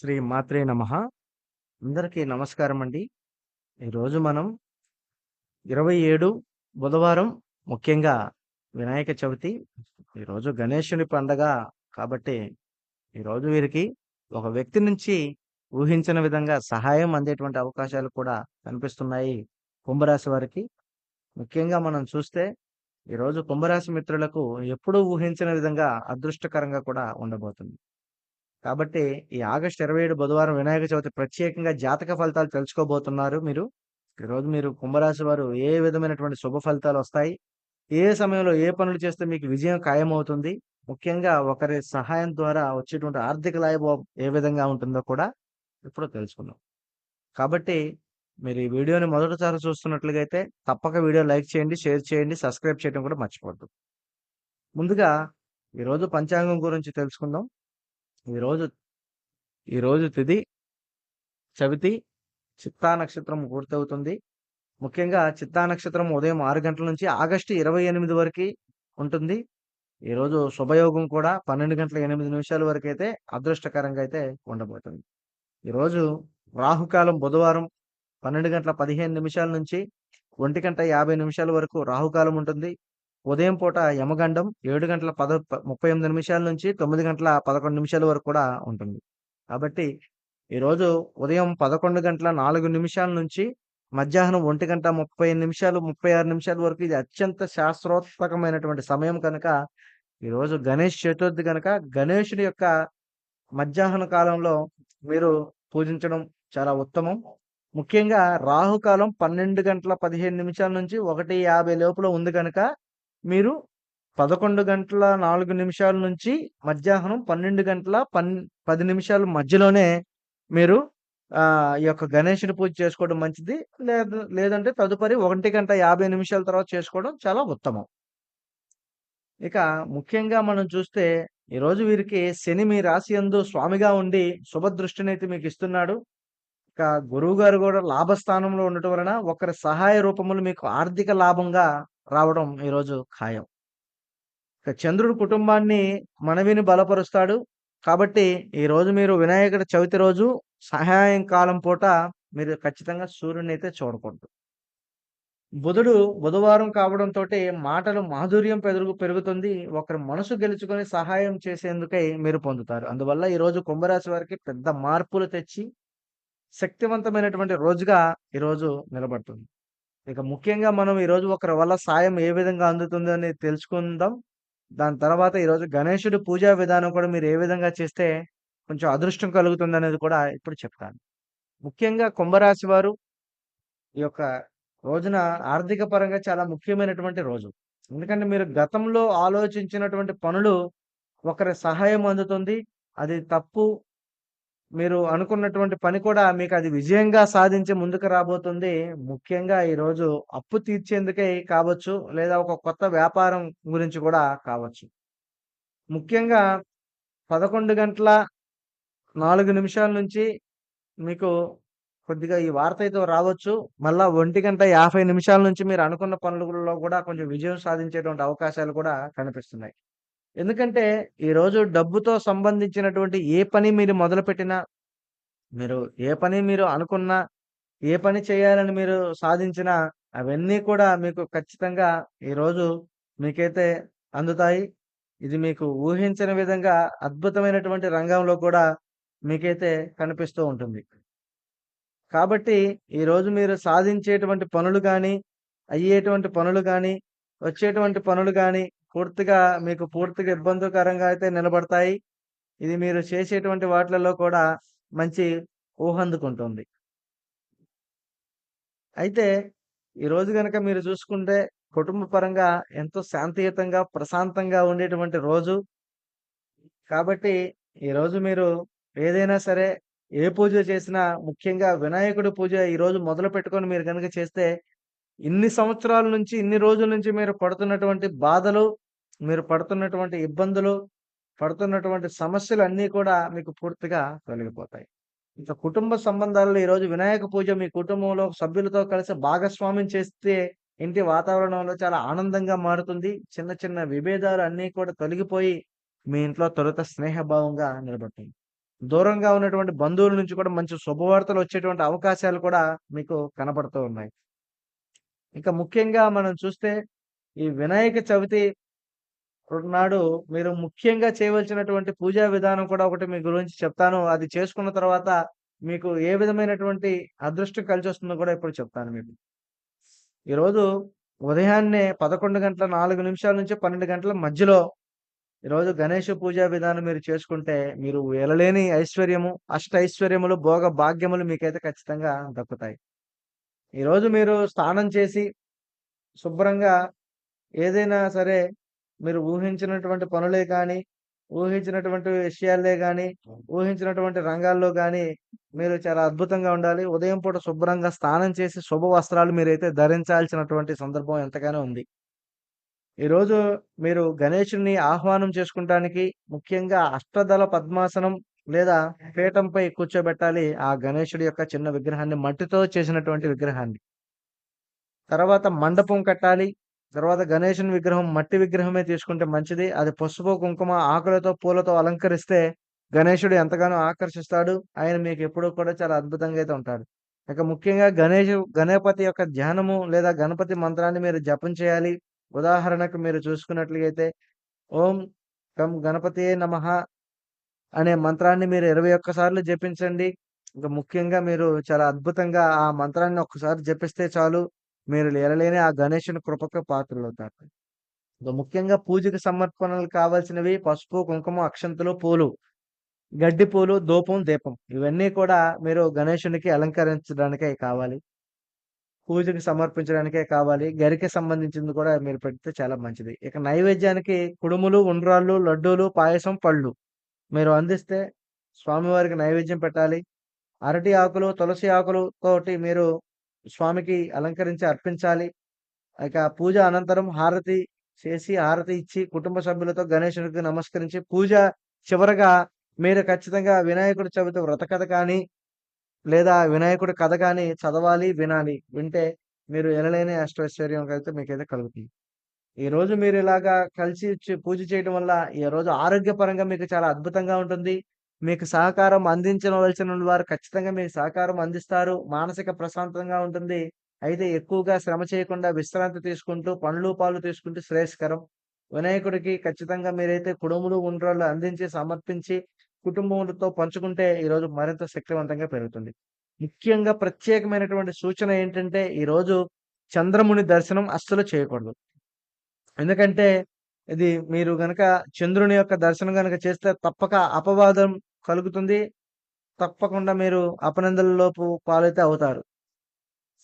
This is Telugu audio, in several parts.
శ్రీ మాత్రే నమ. అందరికీ నమస్కారం అండి ఈరోజు మనం ఇరవై ఏడు బుధవారం ముఖ్యంగా వినాయక చవితి. ఈరోజు గణేశుని పండగ కాబట్టి ఈరోజు వీరికి ఒక వ్యక్తి నుంచి ఊహించిన విధంగా సహాయం అందేటువంటి అవకాశాలు కూడా కనిపిస్తున్నాయి కుంభరాశి వారికి. ముఖ్యంగా మనం చూస్తే ఈరోజు కుంభరాశి మిత్రులకు ఎప్పుడూ ఊహించిన విధంగా అదృష్టకరంగా కూడా ఉండబోతుంది. కాబట్టి ఈ ఆగస్టు ఇరవై ఏడు బుధవారం వినాయక చవితి ప్రత్యేకంగా జాతక ఫలితాలు తెలుసుకోబోతున్నారు మీరు. ఈరోజు మీరు కుంభరాశి వారు ఏ విధమైనటువంటి శుభ ఫలితాలు వస్తాయి? ఏ సమయంలో ఏ పనులు చేస్తే మీకు విజయం ఖాయమవుతుంది? ముఖ్యంగా ఒకరి సహాయం ద్వారా వచ్చేటువంటి ఆర్థిక లాభం ఏ విధంగా ఉంటుందో కూడా ఇప్పుడు తెలుసుకుందాం. కాబట్టి మీరు ఈ వీడియోని మొదటిసారి చూస్తున్నట్లుగా అయితే తప్పక వీడియో లైక్ చేయండి షేర్ చేయండి సబ్స్క్రైబ్ చేయడం కూడా మర్చిపోద్దు ముందుగా ఈరోజు పంచాంగం గురించి తెలుసుకుందాం. ఈరోజు ఈరోజు తిది చవితి చిత్తా నక్షత్రం పూర్తవుతుంది. ముఖ్యంగా చిత్తా నక్షత్రం ఉదయం ఆరు గంటల నుంచి ఆగస్టు ఇరవై ఎనిమిది వరకు ఉంటుంది. ఈరోజు శుభయోగం కూడా పన్నెండు గంటల ఎనిమిది నిమిషాల వరకు అయితే అదృష్టకరంగా అయితే ఉండబోతుంది. ఈరోజు రాహుకాలం బుధవారం పన్నెండు గంటల పదిహేను నిమిషాల నుంచి ఒంటి గంట యాభై నిమిషాల వరకు రాహుకాలం ఉంటుంది. ఉదయం పూట యమగండం ఏడు గంటల పద ముప్పై ఎనిమిది నిమిషాల నుంచి తొమ్మిది గంటల పదకొండు నిమిషాల వరకు కూడా ఉంటుంది. కాబట్టి ఈరోజు ఉదయం పదకొండు గంటల నాలుగు నిమిషాల నుంచి మధ్యాహ్నం ఒంటి గంట ముప్పై నిమిషాలు ముప్పై ఆరు నిమిషాల వరకు ఇది అత్యంత శాస్త్రోత్మకమైనటువంటి సమయం కనుక ఈరోజు గణేష్ చతుర్థి కనుక గణేషుడి యొక్క మధ్యాహ్న కాలంలో మీరు పూజించడం చాలా ఉత్తమం. ముఖ్యంగా రాహుకాలం పన్నెండు గంటల పదిహేను నిమిషాల నుంచి ఒకటి యాభై లోపల ఉంది కనుక మీరు పదకొండు గంటల నాలుగు నిమిషాల నుంచి మధ్యాహ్నం పన్నెండు గంటల పన్ పది నిమిషాల మధ్యలోనే మీరు ఈ యొక్క గణేషుని పూజ చేసుకోవడం మంచిది. లేదు లేదంటే తదుపరి ఒకటి గంట యాభై నిమిషాల తర్వాత చేసుకోవడం చాలా ఉత్తమం. ఇక ముఖ్యంగా మనం చూస్తే ఈరోజు వీరికి శని మీ రాశి యందు స్వామిగా ఉండి శుభదృష్టిని అయితే మీకు ఇస్తున్నాడు. ఇక గురువు గారు కూడా లాభస్థానంలో ఉండటం వలన ఒకరి సహాయ రూపములు మీకు ఆర్థిక లాభంగా రావడం ఈరోజు ఖాయం. చంద్రుడు కుటుంబాన్ని మనవిని బలపరుస్తాడు. కాబట్టి ఈ రోజు మీరు వినాయకుడి చవితి రోజు సహాయం కాలం పూట మీరు ఖచ్చితంగా సూర్యుని అయితే చూడకూడదు. బుధుడు బుధవారం కావడంతో మాటలు మాధుర్యం పెరుగు పెరుగుతుంది. ఒకరి మనసు గెలుచుకొని సహాయం చేసేందుకై మీరు పొందుతారు. అందువల్ల ఈ రోజు కుంభరాశి వారికి పెద్ద మార్పులు తెచ్చి శక్తివంతమైనటువంటి రోజుగా ఈరోజు నిలబడుతుంది. ఇక ముఖ్యంగా మనం ఈరోజు ఒకరి వల్ల సాయం ఏ విధంగా అందుతుంది అని తెలుసుకుందాం. దాని తర్వాత ఈరోజు గణేశుడి పూజా విధానం కూడా మీరు ఏ విధంగా చేస్తే కొంచెం అదృష్టం కలుగుతుంది అనేది కూడా ఇప్పుడు చెప్తాను. ముఖ్యంగా కుంభరాశి వారు ఈ యొక్క రోజున ఆర్థిక పరంగా చాలా ముఖ్యమైనటువంటి రోజు. ఎందుకంటే మీరు గతంలో ఆలోచించినటువంటి పనులు ఒకరి సహాయం అందుతుంది. అది తప్పు మీరు అనుకున్నటువంటి పని కూడా మీకు అది విజయంగా సాధించి ముందుకు రాబోతుంది. ముఖ్యంగా ఈరోజు అప్పు తీర్చేందుకే కావచ్చు లేదా ఒక కొత్త వ్యాపారం గురించి కూడా కావచ్చు. ముఖ్యంగా పదకొండు గంటల నాలుగు నిమిషాల నుంచి మీకు కొద్దిగా ఈ వార్త అయితే రావచ్చు. మళ్ళా ఒంటి గంట యాభై నిమిషాల నుంచి మీరు అనుకున్న పనులలో కూడా కొంచెం విజయం సాధించేటువంటి అవకాశాలు కూడా కనిపిస్తున్నాయి. ఎందుకంటే ఈరోజు డబ్బుతో సంబంధించినటువంటి ఏ పని మీరు మొదలుపెట్టినా మీరు ఏ పని మీరు అనుకున్నా ఏ పని చేయాలని మీరు సాధించినా అవన్నీ కూడా మీకు ఖచ్చితంగా ఈ రోజు మీకైతే అందుతాయి. ఇది మీకు ఊహించని విధంగా అద్భుతమైనటువంటి రంగంలో కూడా మీకైతే కనిపిస్తూ ఉంటుంది. కాబట్టి ఈ రోజు మీరు సాధించేటువంటి పనులు కానీ అయ్యేటువంటి పనులు కానీ వచ్చేటువంటి పనులు కానీ పూర్తిగా మీకు పూర్తిగా ఇబ్బందికరంగా అయితే నిలబడతాయి. ఇది మీరు చేసేటువంటి వాటిలలో కూడా మంచి ఊహందుకుంటుంది అయితే ఈ రోజు మీరు చూసుకుంటే కుటుంబ పరంగా ఎంతో శాంతియుతంగా ప్రశాంతంగా ఉండేటువంటి రోజు. కాబట్టి ఈ రోజు మీరు ఏదైనా సరే ఏ పూజ చేసినా ముఖ్యంగా వినాయకుడి పూజ ఈరోజు మొదలు పెట్టుకొని మీరు కనుక చేస్తే ఇన్ని సంవత్సరాల నుంచి ఇన్ని రోజుల నుంచి మీరు పడుతున్నటువంటి బాధలు మీరు పడుతున్నటువంటి ఇబ్బందులు పడుతున్నటువంటి సమస్యలు అన్నీ కూడా మీకు పూర్తిగా తొలగిపోతాయి. ఇంకా కుటుంబ సంబంధాలలో ఈరోజు వినాయక పూజ మీ కుటుంబంలో సభ్యులతో కలిసి భాగస్వామ్యం చేస్తే ఇంటి వాతావరణంలో చాలా ఆనందంగా మారుతుంది. చిన్న చిన్న విభేదాలు అన్నీ కూడా తొలగిపోయి మీ ఇంట్లో తొలుత స్నేహభావంగా నిలబడుతుంది. దూరంగా ఉన్నటువంటి బంధువుల నుంచి కూడా మంచి శుభవార్తలు వచ్చేటువంటి అవకాశాలు కూడా మీకు కనపడుతూ ఉన్నాయి. ఇక ముఖ్యంగా మనం చూస్తే ఈ వినాయక చవితి నాడు మీరు ముఖ్యంగా చేయవలసినటువంటి పూజా విధానం కూడా ఒకటి మీ గురించి చెప్తాను. అది చేసుకున్న తర్వాత మీకు ఏ విధమైనటువంటి అదృష్టం కలిసి వస్తుందో కూడా ఇప్పుడు చెప్తాను మీకు. ఈరోజు ఉదయాన్నే 11 గంటల నాలుగు నిమిషాల నుంచి 12 గంటల మధ్యలో ఈరోజు గణేష పూజా విధానం మీరు చేసుకుంటే మీరు ఎనలేని ఐశ్వర్యము, అష్ట ఐశ్వర్యములు భోగ భాగ్యములు మీకైతే ఖచ్చితంగా దక్కుతాయి. ఈరోజు మీరు స్నానం చేసి శుభ్రంగా ఏదైనా సరే మీరు ఊహించినటువంటి పనులే కానీ ఊహించినటువంటి విషయాలే కానీ ఊహించినటువంటి రంగాల్లో కానీ మీరు చాలా అద్భుతంగా ఉండాలి. ఉదయం పూట శుభ్రంగా స్నానం చేసి శుభ వస్త్రాలు మీరైతే ధరించాల్సినటువంటి సందర్భం ఎంతగానో ఉంది. ఈరోజు మీరు గణేషుని ఆహ్వానం చేసుకుంటానికి ముఖ్యంగా అష్టదళ పద్మాసనం లేదా పీఠంపై కూర్చోబెట్టాలి ఆ గణేషుడి యొక్క చిన్న విగ్రహాన్ని మట్టితో చేసినటువంటి విగ్రహాన్ని. తర్వాత మండపం కట్టాలి. తర్వాత గణేషుని విగ్రహం మట్టి విగ్రహమే తీసుకుంటే మంచిది. అది పసుపు, కుంకుమ, ఆకులతో, పూలతో అలంకరిస్తే గణేషుడు ఎంతగానో ఆకర్షిస్తాడు. ఆయన మీకు ఎప్పుడూ కూడా చాలా అద్భుతంగా అయితే ఉంటాడు. ఇక ముఖ్యంగా గణేషు గణపతి యొక్క ధ్యానము లేదా గణపతి మంత్రాన్ని మీరు జపం చేయాలి. ఉదాహరణకు మీరు చూసుకున్నట్లయితే ఓం కం గణపతియే నమ అనే మంత్రాన్ని మీరు 21 సార్లు జపించండి. ఇంక ముఖ్యంగా మీరు చాలా అద్భుతంగా ఆ మంత్రాన్ని ఒక్కసారి జపిస్తే చాలు. మీరు లేరలేని ఆ గణేషుని కృపకు పాత్రులవుతారు. ఇంకా ముఖ్యంగా పూజకు సమర్పణలు కావాల్సినవి పసుపు, కుంకుమ, అక్షంతలు, పూలు, గడ్డి పూలు, ధూపం, దీపం ఇవన్నీ కూడా మీరు గణేషునికి అలంకరించడానికే కావాలి. పూజకి సమర్పించడానికే కావాలి. గరికి సంబంధించింది కూడా మీరు పెడితే చాలా మంచిది. ఇక నైవేద్యానికి కుడుములు, ఉండ్రాళ్ళు, లడ్డూలు, పాయసం, పళ్ళు మీరు అందిస్తే స్వామివారికి నైవేద్యం పెట్టాలి. అరటి ఆకులు, తులసి ఆకులు తోటి మీరు స్వామికి అలంకరించి అర్పించాలి. ఇక పూజ అనంతరం హారతి చేసి, హారతి ఇచ్చి కుటుంబ సభ్యులతో గణేశునికి నమస్కరించి పూజ చివరగా మీరు ఖచ్చితంగా వినాయకుడు చవితి వ్రత కథ కానీ, లేదా వినాయకుడి కథ కానీ చదవాలి, వినాలి. వింటే మీరు ఎనలేని అష్టైశ్వర్యం అయితే మీకైతే కలుగుతుంది. ఈరోజు మీరు ఇలాగా కలిసి పూజ చేయడం వల్ల ఈ రోజు ఆరోగ్యపరంగా మీకు చాలా అద్భుతంగా ఉంటుంది. మీకు సహకారం అందించవలసిన వారు ఖచ్చితంగా మీకు సహకారం అందిస్తారు. మానసిక ప్రశాంతంగా ఉంటుంది. అయితే ఎక్కువగా శ్రమ చేయకుండా విశ్రాంతి తీసుకుంటూ, పండ్లు, పాలు తీసుకుంటూ శ్రేయస్కరం. వినాయకుడికి ఖచ్చితంగా మీరైతే కుడుములు, ఉండ్రాళ్ళు అందించి, సమర్పించి కుటుంబములతో పంచుకుంటే ఈరోజు మరింత శక్తివంతంగా పెరుగుతుంది. ముఖ్యంగా ప్రత్యేకమైనటువంటి సూచన ఏంటంటే ఈరోజు చంద్రముని దర్శనం అస్సలు చేయకూడదు. ఎందుకంటే ఇది మీరు గనక చంద్రుని యొక్క దర్శనం గనక చేస్తే తప్పక అపవాదం కలుగుతుంది. తప్పకుండా మీరు అపనందలలోపు పాలైతే అవుతారు.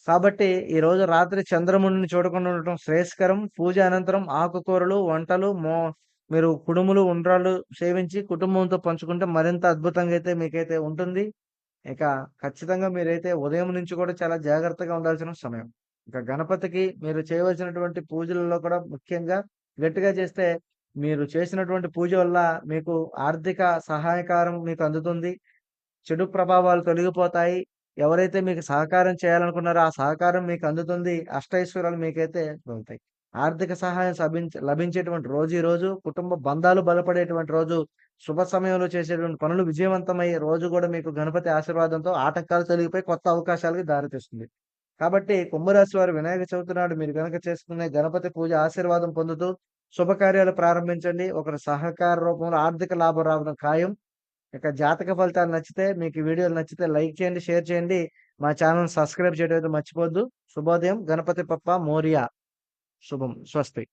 కాబట్టి ఈరోజు రాత్రి చంద్రముని చూడకుండా ఉండటం శ్రేయస్కరం. పూజ అనంతరం ఆకుకూరలు, వంటలు మో మీరు కుడుములు, ఉండ్రాలు సేవించి కుటుంబంతో పంచుకుంటే మరింత అద్భుతంగా అయితే మీకైతే ఉంటుంది. ఇక ఖచ్చితంగా మీరైతే ఉదయం నుంచి కూడా చాలా జాగ్రత్తగా ఉండాల్సిన సమయం. ఇక గణపతికి మీరు చేయవలసినటువంటి పూజలలో కూడా ముఖ్యంగా గట్టిగా చేస్తే మీరు చేసినటువంటి పూజ వల్ల మీకు ఆర్థిక సహాయకారం మీకు అందుతుంది. చెడు ప్రభావాలు తొలగిపోతాయి. ఎవరైతే మీకు సహకారం చేయాలనుకున్నారో ఆ సహకారం మీకు అందుతుంది. అష్టైశ్వర్యాలు మీకైతే దొరుకుతాయి. ఆర్థిక సహాయం లభించ లభించేటువంటి రోజు రోజు కుటుంబ బంధాలు బలపడేటువంటి రోజు. శుభ సమయంలో చేసేటువంటి పనులు విజయవంతమయ్యే రోజు కూడా మీకు గణపతి ఆశీర్వాదంతో ఆటంకాలు తొలగిపోయి కొత్త అవకాశాలకి దారితీస్తుంది. కాబట్టి కుంభరాశి వారు వినాయక చవితి నాడు మీరు కనుక చేసుకునే గణపతి పూజ ఆశీర్వాదం పొందుతూ శుభకార్యాలు ప్రారంభించండి. ఒకరి సహకార రూపంలో ఆర్థిక లాభం రావడం ఖాయం. ఇక జాతక ఫలితాలు నచ్చితే మీకు వీడియోలు నచ్చితే లైక్ చేయండి, షేర్ చేయండి. మా ఛానల్ సబ్స్క్రైబ్ చేయడం అయితే మర్చిపోద్దు శుభోదయం. గణపతి పప్ప మోరియా. శుభం. స్వస్తి.